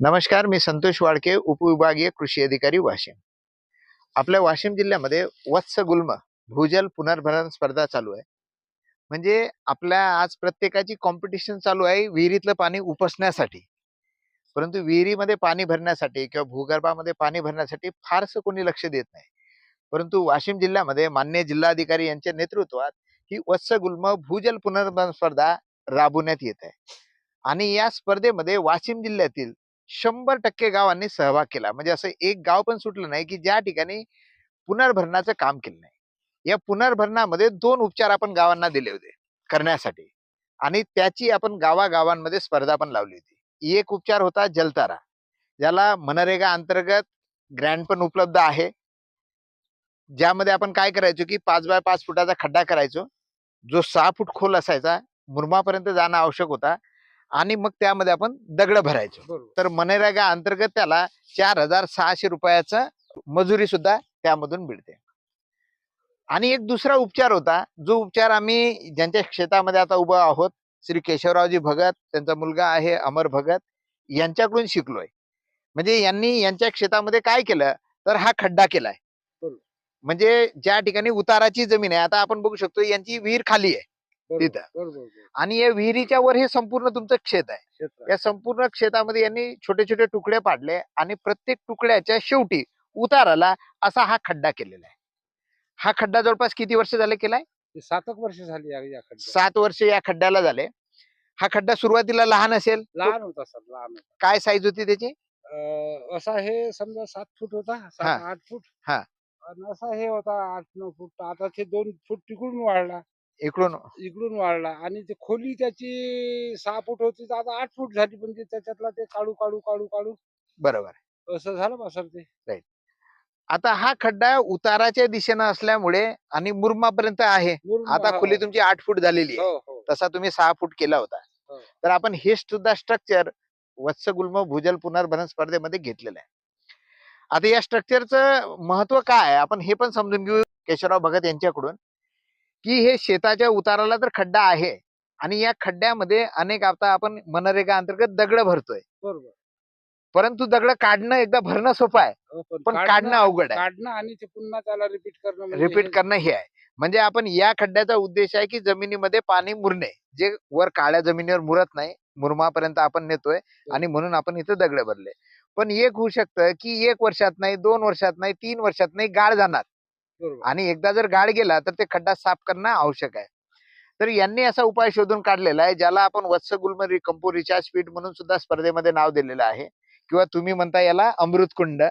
नमस्कार मी संतोष वाडके उपविभागीय कृषी अधिकारी वाशिम. आपल्या वाशिम जिल्ह्यामध्ये वत्स गुल्म भूजल पुनर्भरण स्पर्धा चालू आहे. म्हणजे आपल्या आज प्रत्येकाची कॉम्पिटिशन चालू आहे विहिरीतलं पाणी उपसण्यासाठी. परंतु विहिरीमध्ये पाणी भरण्यासाठी किंवा भूगर्भामध्ये पाणी भरण्यासाठी फारसं कोणी लक्ष देत नाही. परंतु वाशिम जिल्ह्यामध्ये मान्य जिल्हाधिकारी यांच्या नेतृत्वात ही वत्स गुल्म भूजल पुनर्भरण स्पर्धा राबवण्यात येत आहे. आणि या स्पर्धेमध्ये वाशिम जिल्ह्यातील शंभर टक्के गावांनी सहभाग केला. म्हणजे असं एक गाव पण सुटलं नाही की ज्या ठिकाणी पुनर्भरणाचं काम केलं नाही. या पुनर्भरणामध्ये दोन उपचार आपण गावांना दिले होते करण्यासाठी. आणि त्याची आपण गावागावांमध्ये स्पर्धा पण लावली होती. एक उपचार होता जलतारा. ज्याला मनरेगा अंतर्गत ग्रँड पण उपलब्ध आहे. ज्यामध्ये आपण काय करायचो की पाच बाय पाच फुटाचा खड्डा करायचो. जो सहा फूट खोल असायचा. मुरमापर्यंत जाणं आवश्यक होता. आणि मग त्यामध्ये आपण दगड भरायचो. तर मनरेगा अंतर्गत त्याला चार हजार सहाशे रुपयाचं मजुरी सुद्धा त्यामधून मिळते. आणि एक दुसरा उपचार होता. जो उपचार आम्ही ज्यांच्या शेतामध्ये आता उभं आहोत श्री केशवरावजी भगत त्यांचा मुलगा आहे अमर भगत यांच्याकडून शिकलोय. म्हणजे यांनी यांच्या शेतामध्ये काय केलं? तर हा खड्डा केलाय. म्हणजे ज्या ठिकाणी उताराची जमीन आहे आता आपण बघू शकतो यांची विहीर खाली आहे. तिथं. आणि या विहिरीच्या वर हे संपूर्ण तुमचं क्षेत्र आहे. या संपूर्ण क्षेत्रामध्ये यांनी छोटे छोटे तुकडे पाडले आणि प्रत्येक तुकड्याच्या शेवटी उताराला असा हा खड्डा केलेला आहे. हा खड्डा जवळपास किती वर्ष झाले केलाय? सात वर्ष झाली या या खड्ड्यात. सात वर्ष या खड्ड्याला झाले. हा खड्डा सुरुवातीला लहान असेल? लहान होता सर लहान होता. काय साईज होती त्याची? अं, असा हे समजा सात फूट होता सात. आठ फूट. हा. आणि असा हे होता आठ नऊ फूट. आता ते दोन फूट तिकडून वाढला. इकडून. इकडून वाढला आणि ते खोली त्याची सहा फूट होती तर आता आठ फूट झाली म्हणजे त्याच्यातला ते काढू काढू काढू काढू. बरोबर. असं झालं बा सर ते. आता हा खड्डा उताराच्या दिशेनं असल्यामुळे आणि मुरमापर्यंत आहे. मुरुम- आता हो, खोली तुमची आठ फूट झालेली आहे. हो हो. तसा तुम्ही सहा फूट केला होता. हो. तर आपण हे सुद्धा स्ट्रक्चर वत्सगुल्म भूजल पुनर्भरण स्पर्धेमध्ये घेतलेलं आहे. आता या स्ट्रक्चरचं महत्त्व काय आहे? आपण हे पण समजून घेऊ केशवराव भगत यांच्याकडून. की हे शेताच्या उताराला तर खड्डा आहे आणि या खड्ड्यामध्ये अनेक आता आपण मनरेगा अंतर्गत दगड भरतोय. बरोबर. परंतु दगड काढणं एकदा भरणं सोपं आहे. हो, पण काढणं अवघड आहे. काढणं आणि ते पुन्हा त्याला रिपीट करणं म्हणजे रिपीट हे- करणं हे आहे. म्हणजे आपण या खड्ड्याचा उद्देश आहे की जमिनीमध्ये पाणी मुरणे. जे वर काळ्या जमिनीवर मुरत नाही मुरमापर्यंत आपण नेतोय आणि म्हणून आपण इथं दगड भरले. पण एक होऊ शकतं की एक वर्षात नाही दोन वर्षात नाही तीन वर्षात नाही गाळ जाणार. आणि एकदा जर गाळ गेला तर ते खड्डा साफ करणं आवश्यक आहे. तर यांनी असा उपाय शोधून काढलेला आहे ज्याला आपण वत्स गुल्म रिकम्पो रिचार्ज पीठ म्हणून सुद्धा स्पर्धेमध्ये नाव दिलेलं आहे. किंवा तुम्ही म्हणता याला अमृतकुंड.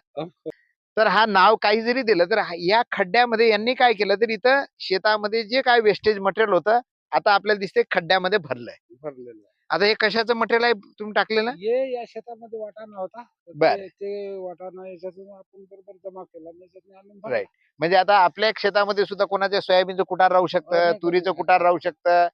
तर हा नाव काही जरी दिलं तर हा- या खड्ड्यामध्ये यांनी काय केलं तर इथं शेतामध्ये जे काय वेस्टेज मटेरियल होतं आता आपल्याला दिसते खड्ड्यामध्ये भरलंय. भरलेलं आहे. आता हे कशाचं मटेरियल आहे तुम्ही टाकलेलं ये या शेतामध्ये वाटाणा होता तर बर. ते- ते वाटाणा याच्यातून आपण बरोबर जमा केला आणि याच्यातून आणून भरला. Right. म्हणजे आता आपल्या शेतामध्ये सुद्धा कोणाच्या सोयाबीनचं कुटार राहू शकतं तुरीचं. कुटार राहू शकतं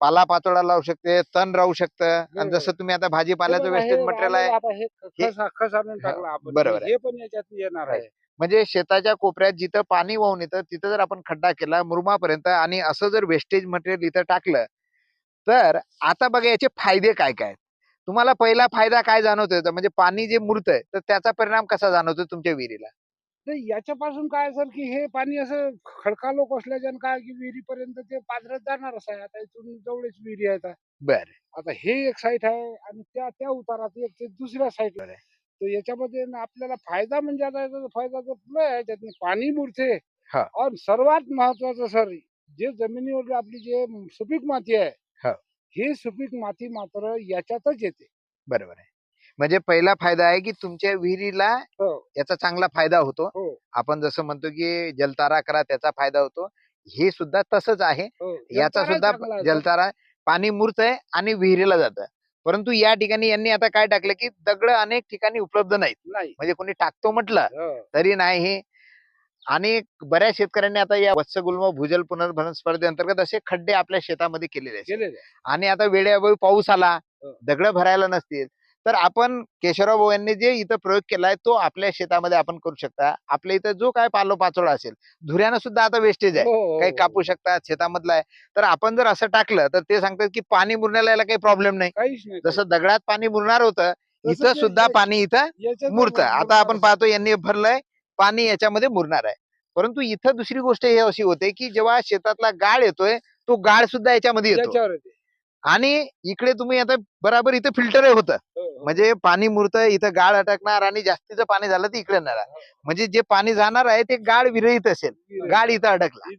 पाला पाचोळा लावू शकते तण राहू शकतं आणि बरोबर. जसं तुम्ही आता हे भाजीपाल्याचं बघा, वेस्टेज हे मटेरियल आहे आता हे हे- खस खस आणून हा, टाकला आपण बरोबर आहे. हे पण याच्यात येणार आहे म्हणजे शेताच्या कोपऱ्यात जिथं पाणी वाहून येतं तिथं जर आपण खड्डा केला मुरमापर्यंत आणि असं जर वेस्टेज मटेरियल इथं टाकलं तर आता बघा याचे फायदे काय काय. तुम्हाला पहिला फायदा काय जाणवतोय तर म्हणजे पाणी जे मुरतंय तर त्याचा परिणाम कसा जाणवतो तुमच्या विहिरीला नाही याच्यापासून काय सर की हे पाणी असं खडकालो कसल्याच्यानं काय की विहिरीपर्यंत ते पाजरत जाणारच आहे आता इथून जवळच विहिरी आहे आता. बर आता हे एक साईड आहे आणि त्या त्या उतारात एक ते दुसऱ्या साईड बरं आहे. तर याच्यामध्ये आपल्याला फायदा म्हणजे आता याचा फायदा तर आहे त्यातनं पाणी मुरते हा. आणि सर्वात महत्वाचं सर जे जमिनीवर आपली जे सुपीक माती आहे हा. ही सुपीक माती मात्र याच्यातच येते. बरोबर आहे. म्हणजे पहिला फायदा आहे की तुमच्या विहिरीला हो. याचा चांगला फायदा होतो. हो. आपण जसं म्हणतो की जलतारा करा त्याचा फायदा होतो. हे सुद्धा तसंच आहे. हो. याचा जलतारा सुद्धा चांगला आहे. जलतारा पाणी मुरतंय आणि विहिरीला जातं. परंतु या ठिकाणी यांनी आता काय टाकलं की दगड अनेक ठिकाणी उपलब्ध नाहीत. नाही. म्हणजे कोणी टाकतो म्हटलं हो. तरी नाही आणि बऱ्याच शेतकऱ्यांनी आता या वत्सगुल्म भूजल पुनर्भरण स्पर्धेअंतर्गत असे खड्डे आपल्या शेतामध्ये केलेले आहेत आहे. आणि आता वेळेअभावी पाऊस आला हो. दगड भरायला नसतील तर आपण केशवराव भाऊ यांनी जे इथं प्रयोग केलाय तो आपल्या शेतामध्ये आपण करू शकता आपल्या इथं जो काय पालो पाचोळा असेल धुऱ्यानं सुद्धा आता वेस्टेज आहे हो, हो, काही. कापू शकतात शेतामधलं आहे तर आपण जर असं टाकलं तर ते सांगतात की पाणी मुरण्याला याला काही प्रॉब्लेम नाही जसं दगडात पाणी मुरणार होतं इथं सुद्धा पाणी इथं मुरतं आता आपण. पाहतो यांनी भरलंय पाणी याच्यामध्ये मुरणार आहे. परंतु इथं दुसरी गोष्ट ही अशी होते की जेव्हा शेतातला गाळ येतोय तो गाळ सुद्धा याच्यामध्ये येतो. आणि इकडे तुम्ही आता बराबर इथं फिल्टर होतं. हो, हो. म्हणजे पाणी मुरतं इथं गाळ अटकणार आणि जास्तीचं पाणी झालं तर इकडे येणार आहे. म्हणजे जे पाणी जाणार आहे ते गाळ विरहित असेल. गाळ इथं अडकला.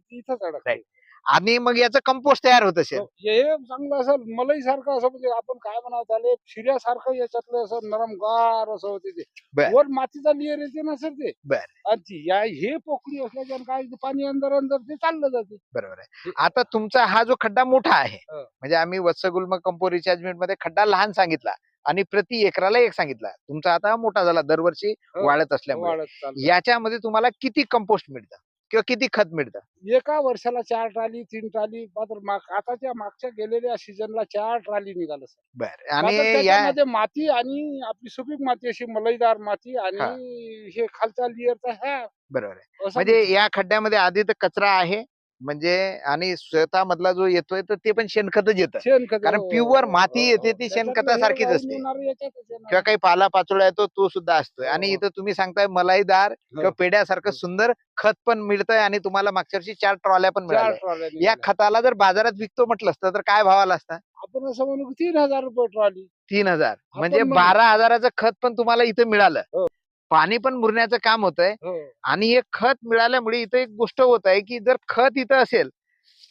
आणि मग याचं कंपोस्ट तयार होत असेल. हो, हे चांगलं असं मलई सारखं असं म्हणजे आपण काय म्हणावं त्याला शिऱ्यासारखं याच्यातलं असं नरमगार असं होते ते. बर. वर मातीचा लेअर येते ना सर ते. बर. आणि ती- या हे पोकळी असल्याच्या काय ते पाणी अंदर अंदर ते चाललं जाते. बरोबर आहे. आता तुमचा हा जो खड्डा मोठा आहे हो. म्हणजे आम्ही वत्सगुल्म कंपो रिचार्जमेंटमध्ये खड्डा लहान सांगितला आणि प्रति एकराला एक सांगितला. तुमचा आता हा मोठा झाला दरवर्षी हो, वाढत असल्यामुळे. वाढत चाललं याच्यामध्ये तुम्हाला किती कंपोस्ट मिळतं? किंवा किती खत मिळतं? एका वर्षाला चार ट्राली तीन ट्राली मात्र माग- आताच्या मागच्या गेलेल्या सीझनला चार ट्राली निघालं सर. बर आणि या त्याच्यामध्ये माती आणि आपली सुपीक माती अशी मलईदार माती आणि हे. खालचा लेअरचा ह्या बरोबर आहे. म्हणजे या खड्ड्यामध्ये आधी तर कचरा आहे म्हणजे आणि स्वतःमधला जो येतोय तर ते पण शेणखतच येतं शेणखत कारण हो, प्युअर हो, माती हो, येते हो. ती शेणखतासारखीच हे असते. किंवा काही पाला पाचोळा येतो तो सुद्धा असतोय आणि हो. इथं तुम्ही सांगताय मलाईदार किंवा हो. पेड्यासारखं हो. सुंदर खत पण मिळतंय आणि तुम्हाला मागच्या वर्षी चार ट्रॉल्या पण मिळाल्या या. खताला जर बाजारात विकतो म्हटलं असतं तर काय भावाला असता आपण असं म्हणू की तीन हजार रुपये ट्रॉली तीन हजार म्हणजे म्हणू. बारा हजाराचं खत पण तुम्हाला इथं मिळालं हो. पाणी पण मुरण्याचं काम होतंय. हो. आणि हे खत मिळाल्यामुळे इथं एक गोष्ट होत आहे की जर खत इथं असेल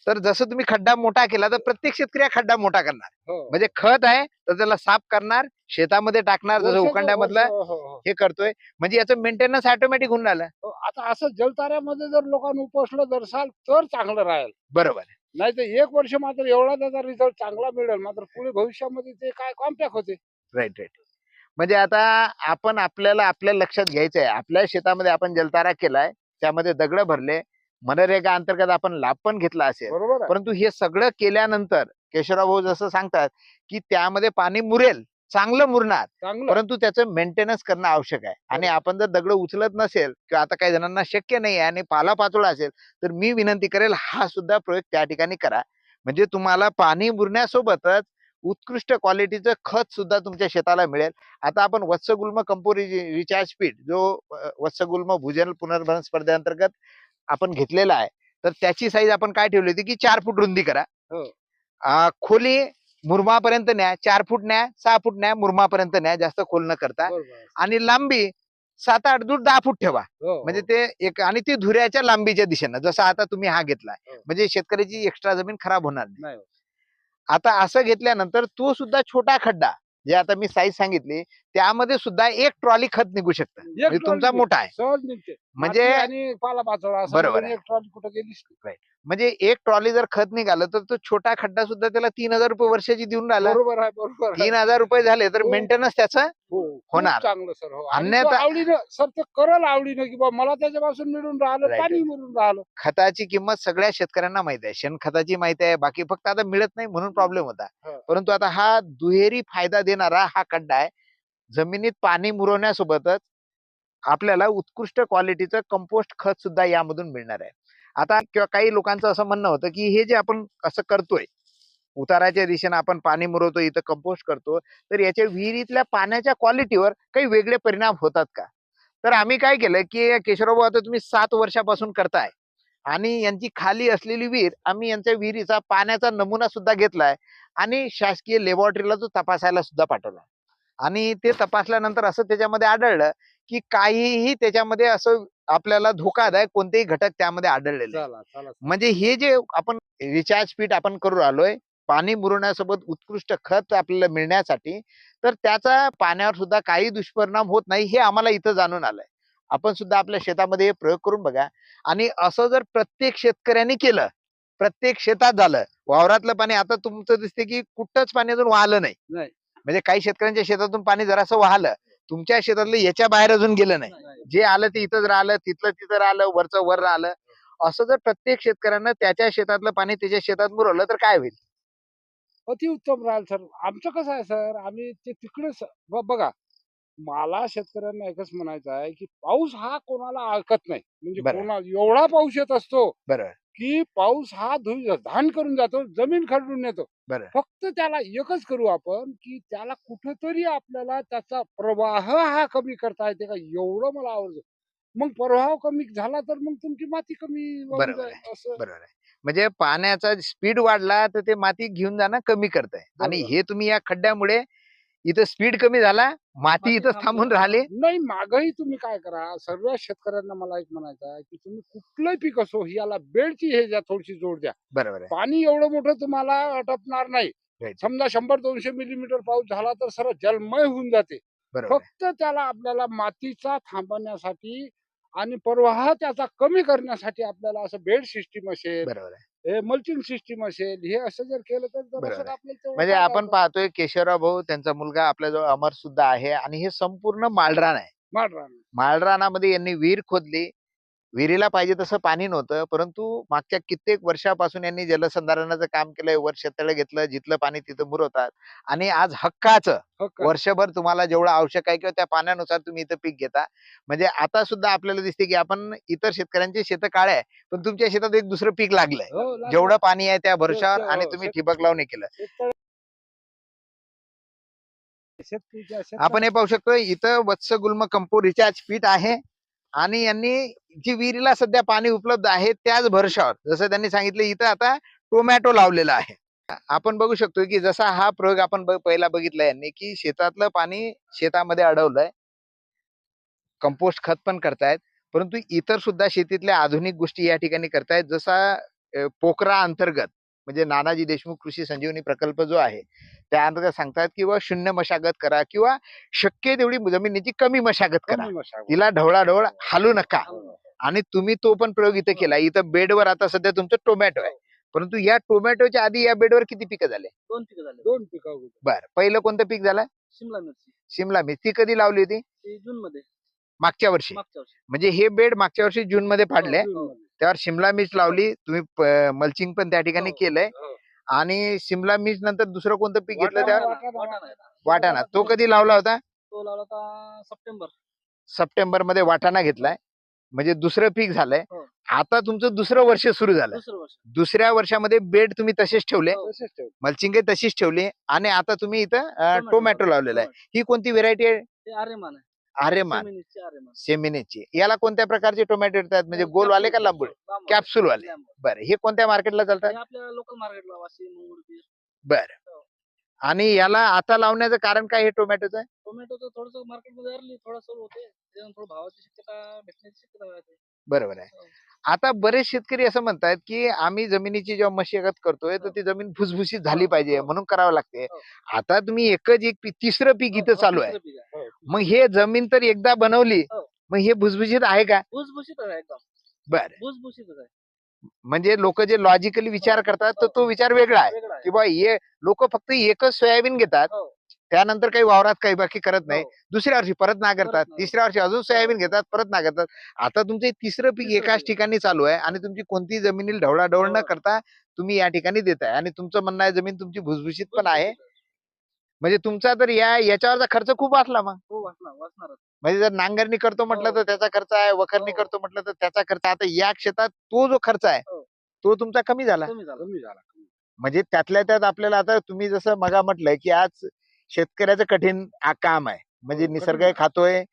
तर जसं तुम्ही खड्डा मोठा केला तर प्रत्येक शेतकरी खड्डा मोठा करणार. हो. म्हणजे खत आहे तर त्याला साफ करणार शेतामध्ये टाकणार जसं उखंड्यामधलं हो, हो, करतोय. म्हणजे याचं मेंटेनन्स ऑटोमॅटिक होऊन राहिलं. आता असं जलताऱ्यामध्ये जर लोकांनी उपसलं दरसाल तर चांगलं राहील. बरोबर. नाही तर एक वर्ष मात्र एवढा त्याचा रिझल्ट चांगला मिळेल मात्र पुढे भविष्यामध्ये ते काय कॉम्पॅक्ट होते. राईट राईट म्हणजे आता आपण आपल्याला आपल्या लक्षात घ्यायचं आहे आपल्या शेतामध्ये आपण जलतारा केलाय त्यामध्ये दगड भरले. मनरेगा अंतर्गत आपण लाभ पण घेतला असेल. बरोबर परंतु हे सगळं केल्यानंतर केशवराव भाऊ जसं सांगतात की त्यामध्ये पाणी मुरेल चांगलं मुरणार. चांगलं. परंतु त्याचं मेंटेनन्स करणं आवश्यक आहे. आणि आपण जर दगड उचलत नसेल किंवा आता काही जणांना शक्य नाही आणि पाला पाचोळा असेल तर मी विनंती करेल हा सुद्धा प्रयोग त्या ठिकाणी करा. म्हणजे तुम्हाला पाणी मुरण्यासोबतच उत्कृष्ट क्वालिटीचं खत सुद्धा तुमच्या शेताला मिळेल आता आपण वत्सगुल्म कंपोरी रिचार्ज पीठ जो वत्सगुल्म भूजल पुनर्भरण स्पर्धेअंतर्गत आपण घेतलेला आहे तर त्याची साईज आपण काय ठेवली होती की चार फूट रुंदी करा हो. आ, खोली मुरमापर्यंत न्या चार फूट न्या सहा फूट न्या मुरमापर्यंत न्या जास्त खोल न करता. आणि लांबी सात आठ दूर दहा फूट ठेवा हो, म्हणजे हो. ते एक आणि ती धुऱ्याच्या लांबीच्या दिशेनं जसं आता तुम्ही हा घेतलाय हो. म्हणजे शेतकऱ्याची एक्स्ट्रा जमीन खराब होणार नाही. आता असं घेतल्यानंतर तो सुद्धा छोटा खड्डा जे आता मी साईज सांगितली त्यामध्ये सुद्धा एक ट्रॉली खत निघू शकतं. म्हणजे तुमचा मोठा आहे. म्हणजे बरोबर म्हणजे एक ट्रॉली जर खत निघालं तर तो छोटा खड्डा सुद्धा त्याला तीन हजार रुपये वर्षाची देऊन राहिला बरोबर आहे बरोबर. तीन हजार रुपये झाले तर हो. मेंटेनन्स त्याचं हो, खूप होणार. चांगलं सर हो अन्यथा- आवडीनं सर ते करल आवडीनं की बा मला त्याच्यापासून मिळून राहिलं पाणी मिळून राहिलं खताची किंमत सगळ्या शेतकऱ्यांना माहीत आहे शेणखताची माहिती आहे बाकी फक्त आता मिळत नाही म्हणून प्रॉब्लेम होता हो. परंतु आता हा दुहेरी फायदा देणारा हा खड्डा आहे जमिनीत पाणी मुरवण्यासोबतच आपल्याला उत्कृष्ट क्वालिटीचं कंपोस्ट खत सुद्धा यामधून मिळणार आहे आता किंवा काही लोकांचं असं म्हणणं होतं की हे जे आपण असं करतोय उताराच्या दिशेने आपण पाणी मुरवतो इथं कंपोस्ट करतो तर याच्या विहिरीतल्या पाण्याच्या क्वालिटीवर काही वेगळे परिणाम होतात का? तर आम्ही काय केलं की केशवराव आता तुम्ही सात वर्षापासून करताय आणि यांची खाली असलेली विहीर आम्ही यांच्या विहिरीचा पाण्याचा नमुना सुद्धा घेतलाय आणि शासकीय लेबॉरेटरीला तो तपासायला सुद्धा पाठवला. आणि ते तपासल्यानंतर असं त्याच्यामध्ये आढळलं की काहीही त्याच्यामध्ये असं आपल्याला धोकादायक कोणतेही घटक त्यामध्ये आढळलेले नाही. चला चला म्हणजे हे जे आपण रिचार्ज पीठ आपण करू आलोय पाणी मुरवण्यासोबत उत्कृष्ट खत आपल्याला मिळण्यासाठी तर त्याचा पाण्यावर सुद्धा काही दुष्परिणाम होत नाही हे आम्हाला इथं जाणून आलंय आपण सुद्धा आपल्या शेतामध्ये हे प्रयोग करून बघा आणि असं जर प्रत्येक शेतकऱ्यांनी केलं प्रत्येक शेतात झालं वावरातलं पाणी आता तुमचं दिसते की कुठंच पाणी अजून वाहलं नाही नाही. म्हणजे काही शेतकऱ्यांच्या शेतातून पाणी जरासं वाहलं तुमच्या शेतातलं याच्या बाहेर अजून गेलं नाही. जे आलं ते इथंच राहिलं तिथलं तिथं राहिलं वरचं वर राहिलं. असं जर प्रत्येक शेतकऱ्यानं त्याच्या शेतातलं पाणी त्याच्या शेतात मुरवलं तर काय होईल? अति उत्तम राहील सर. आमचं कसं आहे सर? आम्ही ते तिकडेच ब- बघा मला शेतकऱ्यांना एकच म्हणायचं आहे की पाऊस हा कोणाला ऐकत नाही. म्हणजे बरं. कोणा एवढा पाऊस येत असतो बरोबर की पाऊस हा धुई धान करून जातो जमीन खरडून येतो बरं. फक्त त्याला एकच करू आपण की त्याला कुठंतरी आपल्याला त्याचा प्रवाह हा कमी करता येते का? एवढं मला आवडतं. मग प्रवाह कमी झाला तर मग तुमची माती कमी बरोबर जाईल असं. बरोबर आहे. म्हणजे पाण्याचा स्पीड वाढला तर ते माती घेऊन जाणं कमी करत आहे आणि बरोबर. हे तुम्ही या खड्ड्यामुळे इथं स्पीड कमी झाला माती इथं थांबून राहिली. नाही मागही तुम्ही काय करा सर्व शेतकऱ्यांना मला एक म्हणायचं आहे की तुम्ही कुठलंही पीक असो याला बेडची हे द्या थोडीशी जोड द्या. बरोबर पाणी एवढं मोठं तुम्हाला अटपणार नाही. समजा शंभर दोनशे मिलीमीटर पाऊस झाला तर सरळ जलमय होऊन जाते. फक्त त्याला आपल्याला मातीचा थांबवण्यासाठी आणि प्रवाह त्याचा कमी करण्यासाठी आपल्याला असं बेड सिस्टीम असेल बरोबर आहे हे मल्चिंग सिस्टीम असेल हे असं जर केलं तर बरोबर जरासं आहे. आपल्याला तेवढं म्हणजे आपण होतो. पाहतोय केशवराव भाऊ त्यांचा मुलगा आपल्याजवळ अमर सुद्धा आहे आणि हे संपूर्ण मालरान आहे माडरान. माळरानामध्ये यांनी विहीर खोदली विहिरीला पाहिजे तसं पाणी नव्हतं परंतु मागच्या कित्येक वर्षापासून यांनी जलसंधारणाचं काम केलंय वर शेततळे घेतलं जिथलं पाणी तिथं मुरवतात आणि आज हक्काचं. हो? वर्षभर तुम्हाला जेवढं आवश्यक आहे किंवा त्या पाण्यानुसार तुम्ही इथं पीक घेता. म्हणजे आता सुद्धा आपल्याला दिसते की आपण इतर शेतकऱ्यांची शेतं काळे आहे पण तुमच्या शेतात एक दुसरं पीक लागलंय. हो. जेवढं पाणी आहे त्या भरोशावर आणि हो, तुम्ही ठिबक लावून केलं. आपण हे पाहू शकतो इथं वत्स गुल्म कंपो रिचार्ज पीठ आहे आणि यांनी जी विहिरीला सध्या पाणी उपलब्ध आहे त्याच भरोशावर. जसं त्यांनी सांगितलं इथं आता टोमॅटो लावलेला आहे. आपण बघू शकतो की जसा हा प्रयोग आपण पहिला बघितला यांनी की शेतातलं पाणी शेतामध्ये अडवलंय. कंपोस्ट खत पण करतायत. परंतु इतर सुद्धा शेतीतल्या आधुनिक गोष्टी या ठिकाणी करतायत. जसा अ, पोखरा अंतर्गत म्हणजे नानाजी देशमुख कृषी संजीवनी प्रकल्प जो आहे त्या अंतर्गत सांगतात किंवा शून्य मशागत करा किंवा शक्य तेवढी जमिनीची कमी मशागत करा. तिला ढवळाढवळ हालू नका. आणि तुम्ही तो पण प्रयोग इथं केला इथं बेडवर आता सध्या तुमचं टोमॅटो आहे. परंतु या टोमॅटोच्या आधी या बेडवर किती पिकं झाले? दोन पिकं झाले. दोन पिकं बर. पहिलं कोणतं पीक झालं? शिमला मिरची. शिमला मिरची. कधी लावली होती? ती जून मध्ये. मागच्या वर्षी. मागच्या वर्षी. म्हणजे हे बेड मागच्या वर्षी जून मध्ये फाडले. हो. त्यावर शिमला मिर्च लावली. तुम्ही मल्चिंग पण त्या ठिकाणी हो, केलंय. हो. आणि शिमला मिर्च नंतर दुसरं कोणतं पीक घेतलं वाटाणा, त्यावर? वाटाणा. वाटाणा आहे. वाटाणा. तो कधी लावला होता? तो लावला होता सप्टेंबर. सप्टेंबरमध्ये वाटाणा घेतलाय. म्हणजे दुसरं पीक झालंय. हो. आता तुमचं दुसरं वर्ष सुरू झालं. दुसरं वर्ष. दुसऱ्या वर्षामध्ये बेड तुम्ही तसेच ठेवले. हो. मल्चिंग तशीच ठेवली आणि आता तुम्ही इथं टोमॅटो लावलेला आहे. ही कोणती व्हेरायटी आहे? आर्यमान सेमिनीची याला कोणत्या प्रकारचे टोमॅटो येतात? म्हणजे गोलवाले का लांबूड. लांबूड. कॅप्सूल वाले. लांबूड. बरं हे कोणत्या मार्केटला चालतात? हे आपल्या लोकल मार्केटला वाशी मंगळूर बर. आणि याला आता लावण्याचं कारण काय हे टोमॅटोचं टोमॅटोचं थोडस मार्केटमध्ये अर्ली थोडस होते त्याच्यानं थोडं भावाची शक्यता भेटण्याची शक्यता राहते बरोबर आहे हो. आता बरेच शेतकरी असं म्हणतात की आम्ही जमिनीची जेव्हा मशागत करतोय तर ती जमीन भुसभुशीत झाली हो, पाहिजे हो. म्हणून करावं लागते हो. आता तुम्ही एकच एक पीक तिसरं पीक इथं हो, चालू आहे आहे. हो. मग हे जमीन तर एकदा बनवली हो. मग हे भुसभुशीत आहे का भुसभुशीत आहे एकदम बर भुसभुशीतच आहे म्हणजे लोक जे लॉजिकली विचार करतात तर तो विचार वेगळा आहे. की बा हे लोक फक्त एकच सोयाबीन घेतात हो. त्यानंतर काही वावरात काही बाकी करत नाही. हो. दुसऱ्या वर्षी परत ना करतात. तिसऱ्या वर्षी अजून सोयाबीन घेतात परत ना करतात. आता तुमचं हे तिसरं पीक एकाच. ठिकाणी चालू आहे आणि तुमची कोणती जमिनीला ढवळाढवळ न हो. करता तुम्ही या ठिकाणी देताय. आणि तुमचं म्हणणं आहे जमीन तुमची भुसभुशीत पण आहे. म्हणजे तुमचा तर या याच्यावरचा खर्च खूप वाचला मग हो वाचणार वाचणारच म्हणजे जर नांगरणी करतो म्हटलं हो. तर त्याचा खर्च आहे वखरणी हो. करतो म्हटलं तर त्याचा खर्च आता या क्षेत्रात तो जो खर्च आहे हो. तो तुमचा कमी झाला कमी झाला कमी झाला म्हणजे त्यातल्या त्यात आपल्याला आता तुम्ही जसं मगा म्हटलंय की आज शेतकऱ्याचं कठीण आ- काम आहे म्हणजे हो, निसर्ग आहे. खातोय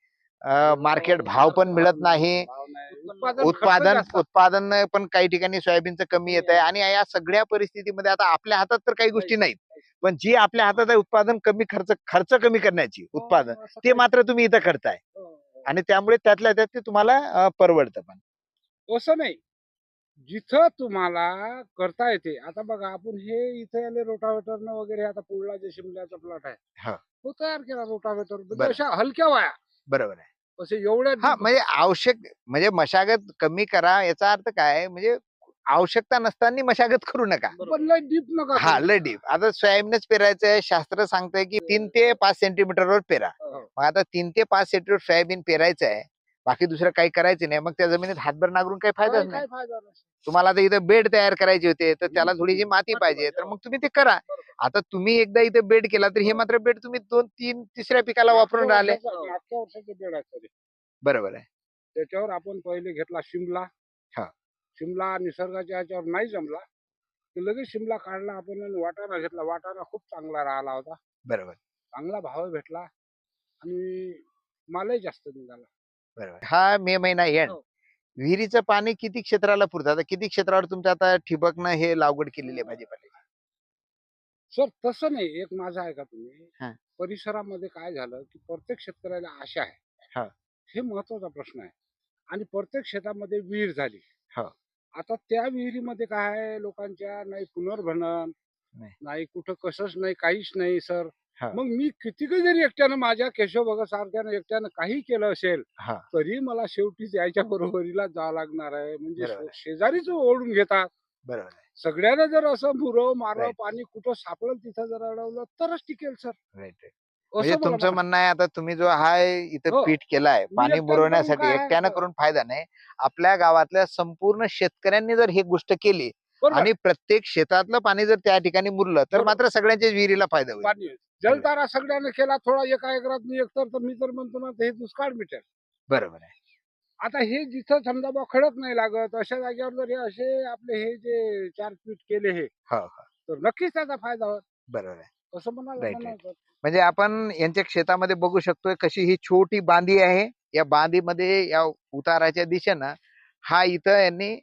मार्केट भाव पण मिळत नाही भाव नाही. उत्पादन खर्च उत्पादन जास्त. उत्पादन पण काही ठिकाणी सोयाबीनचं कमी येत आहे आणि या सगळ्या परिस्थितीमध्ये आता आपल्या हातात तर काही गोष्टी नाहीत पण जी आपल्या हातात आहे उत्पादन कमी खर्च खर्च कमी करण्याची उत्पादन हो, ते मात्र तुम्ही इथं करताय हो, हो. आणि त्यामुळे त्यातल्या त्यात ते तुम्हाला परवडतं पण असं नाही जिथं तुम्हाला करता येते आता बघा आपण हे इथे आले रोटावेटर वगैरे आता पुढला जे शिमल्याचा प्लॉट आहे हा. तो तयार केला रोटावेटर बरं. अशा हलक्या वाया बरोबर आहे असे एवढ्या हा म्हणजे आवश्यक म्हणजे मशागत कमी करा याचा अर्थ काय म्हणजे आवश्यकता नसताना मशागत करू नका. पण लय डीप नका हा. लय डीप आता सोयाबीनच पेरायचंय शास्त्र सांगतंय की तीन ते पाच सेंटीमीटरवर पेरा हो. मग आता तीन ते पाच सेंटीमीटर सोयाबीन पेरायचं आहे बाकी दुसरं काही करायचं नाही मग त्या जमिनीत हातभर नागरून काही फायदाच काय नाही काय फायदा नाही तुम्हाला आता इथं बेड तयार करायचे होते तर त्याला थोडीशी माती पाहिजे तर हो. मग तुम्ही ते करा. आता तुम्ही एकदा इथे बेड केला तर हे मात्र बेड तुम्ही दोन तीन तिसऱ्या पिकाला वापरून राहिले. बरोबर आहे त्याच्यावर आपण पहिले घेतला शिमला हा. शिमला निसर्गाच्या ह्याच्यावर नाही जमला तर लगेच शिमला काढला आपण आणि वाटाणा घेतला. वाटाणा खूप चांगला राहिला होता. बरोबर. चांगला भाव भेटला आणि मालही जास्त निघाला. बरोबर. हा मे महिना एंड हो. विहिरीचं पाणी किती क्षेत्राला पुरतं? आता किती क्षेत्रावर तुमचं आता ठिबकनं हे लागवड केलेली आहे भाजीपाल्याची सर तसं नाही. एक माझं आहे का हा. तुम्ही परिसरामध्ये काय झालं की प्रत्येक शेतकऱ्याला आशा हा. आहे. हे. महत्त्वाचा प्रश्न आहे. आणि प्रत्येक शेतामध्ये विहीर झाली. हा. आता त्या विहिरीमध्ये काय आहे लोकांच्या नाही पुनर्भरण नाही. नाही कुठं कसंच नाही काहीच नाही सर हा. मग मी कितीक जरी एकट्यानं माझ्या केशव भगत सारख्यानं एकट्यानं काही केलं असेल हा तरी मला शेवटी याच्या बरोबरीला जावं लागणार आहे म्हणजे बरोबर आहे. शेजारीच ओढून घेतात बरोबर आहे सगळ्यांना जर असं मुरव मारव Right. पाणी कुठं सापडेल तिथं जर अडवलं तरच टिकेल सर राईट राईट म्हणजे तुमचं. म्हणणं आहे आता तुम्ही जो हा इथं हो. पीठ केलाय पाणी बुरवण्यासाठी? एकट्यानं. करून फायदा नाही आपल्या गावातल्या संपूर्ण शेतकऱ्यांनी जर ही गोष्ट केली. आणि प्रत्येक शेतातलं पाणी जर त्या ठिकाणी मुरलं तर. मात्र सगळ्यांच्या विहिरीला फायदा होईल जलतारा सगळ्यांना केला थोडा एका एकरात मी एकतर तर मी तर म्हणतो ना हे दुष्काळ मिटेल बरोबर आहे आता हे जिथं समजा बा खडक नाही लागत अशा जागेवर जर हे असे आपले हे जे चार पीठ केले हे हो हो तर नक्कीच त्याचा फायदा होईल बरोबर आहे असं म्हणाल. म्हणजे आपण यांच्या शेतामध्ये बघू शकतोय कशी ही छोटी बांधी आहे. या बांधीमध्ये या उताराच्या दिशेनं हा इथं यांनी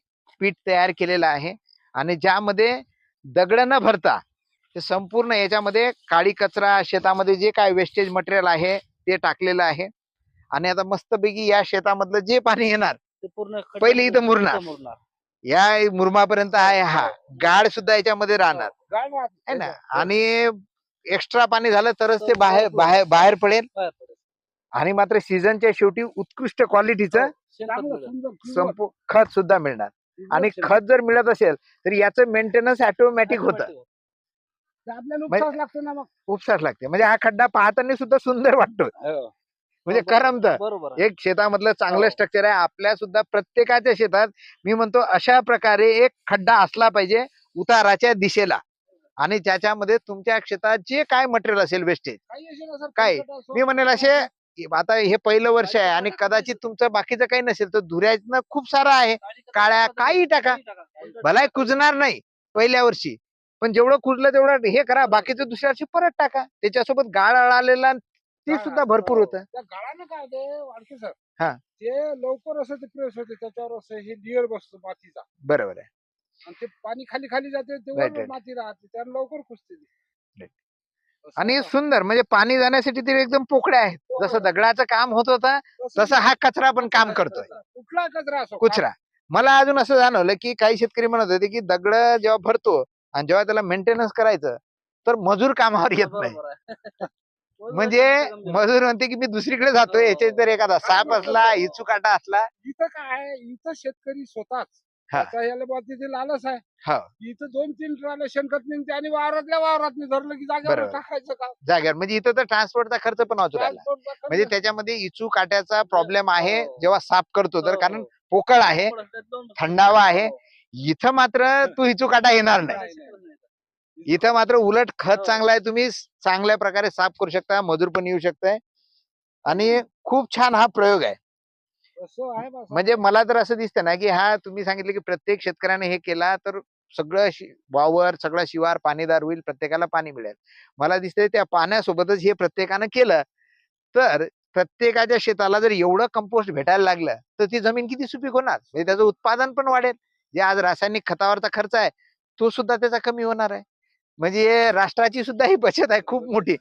पीठ तयार केलेला आहे. आणि ज्यामध्ये दगड न भरता ते संपूर्ण याच्यामध्ये काळी कचरा शेतामध्ये जे काय वेस्टेज मटेरियल आहे ते टाकलेलं आहे. आणि आता मस्तपैकी या शेतामधलं जे पाणी येणार ते पूर्ण पहिले इथं मुरणार. या मुरमापर्यंत आहे हा. गाळ सुद्धा याच्यामध्ये राहणार. राहत है ना? त्याच्यात. आणि एक्स्ट्रा पाणी झालं तरच ते बाहेर. बाहेर बाहेर पडेल. आणि मात्र सीझनच्या शेवटी उत्कृष्ट क्वालिटीचं pure- संपू खत सुद्धा मिळणार आणि. खत जर मिळत असेल तर याचं मेंटेनन्स ऑटोमॅटिक होतं Automatic ते आपल्याला उपसाच लागतं ना मग उपसास लागते म्हणजे हा खड्डा पाहताना सुद्धा सुंदर वाटतो हो. म्हणजे. करमत. एक शेतामधलं चांगलं हो. स्ट्रक्चर आहे आपल्या सुद्धा प्रत्येकाच्या शेतात मी म्हणतो अशा प्रकारे एक खड्डा असला पाहिजे उताराच्या दिशेला आणि त्याच्यामध्ये तुमच्या शेतात जे काय मटेरियल असेल वेस्टेज काय? मी म्हणेल असे आता हे पहिलं वर्ष आहे आणि कदाचित तुमचं बाकीचं काही नसेल तर धुऱ्यातनं खूप सारं आहे काळ्या काही टाका. भलाही कुजणार नाही पहिल्या वर्षी पण जेवढं कुजलं तेवढं हे करा बाकीचं दुसऱ्या वर्षी परत टाका त्याच्यासोबत गाळ आळालेला ते सुद्धा. भरपूर हो. होतं गाळानं काय होते सर हा. ते लवकर असं ते प्रेस होते त्याच्यावर असं हे बसतो मातीचा बरोबर आहे आणि ते पाणी खाली खाली जाते ते Right, वर right. माती राहते त्यानं लवकर कुसते ती. Right. असं आणि आहे. सुंदर म्हणजे पाणी जाण्यासाठी ते एकदम पोकळ्या आहेत जसं दगडाचं काम होत होतं तसं हा कचरा पण काम करतोय कुठला कचरा असो कुचरा मला अजून असं जाणवलं की काही शेतकरी म्हणत होते की दगड जेव्हा भरतो आणि जेव्हा त्याला मेंटेनन्स करायचं तर मजूर कामावर येत नाही बरोबर आहे. म्हणजे. मजूर म्हणते की मी दुसरीकडे जातोय हो. याच्यात जर एखादा साप असला इचू काटा असला इथं काय आहे इथं शेतकरी स्वतःच हा. त्याचा याला बा तिथे लालच आहे हा इथं दोन तीन ट्राले शेणखत निघते आणि वावरातल्या वावरात धरलं की जागेवर बरोबर. टाकायचं का जाग्यावर म्हणजे इथं तर ट्रान्सपोर्टचा खर्च पण वाचू राहिला Transport चा म्हणजे खर्च. त्याच्यामध्ये इचू काट्याचा प्रॉब्लेम आहे हो. जेव्हा साफ करतो तर हो, कारण हो. पोकळ आहे दोन- थंडावा आहे हो. इथं मात्र तू इचू काटा येणार नाही. इथं मात्र उलट खत हो. चांगलं आहे तुम्ही स- चांगल्या प्रकारे साफ करू शकता मजूर पण येऊ शकताय आणि खूप छान हा प्रयोग आहे आहे. म्हणजे मला तर असं दिसतं ना की हा तुम्ही सांगितलं की प्रत्येक शेतकऱ्याने हे केला तर सगळं वावर सगळं शिवार पाणीदार होईल प्रत्येकाला पाणी मिळेल. मला दिसतंय त्या पाण्यासोबतच हे प्रत्येकानं केलं तर प्रत्येकाच्या शेताला जर एवढं कंपोस्ट भेटायला लागलं तर ती जमीन किती सुपीक होणार? म्हणजे त्याचं उत्पादन पण वाढेल. जे आज रासायनिक खतावरचा खर्च आहे तो सुद्धा त्याचा कमी होणार आहे. म्हणजे राष्ट्राची सुद्धा ही बचत आहे खूप मोठी.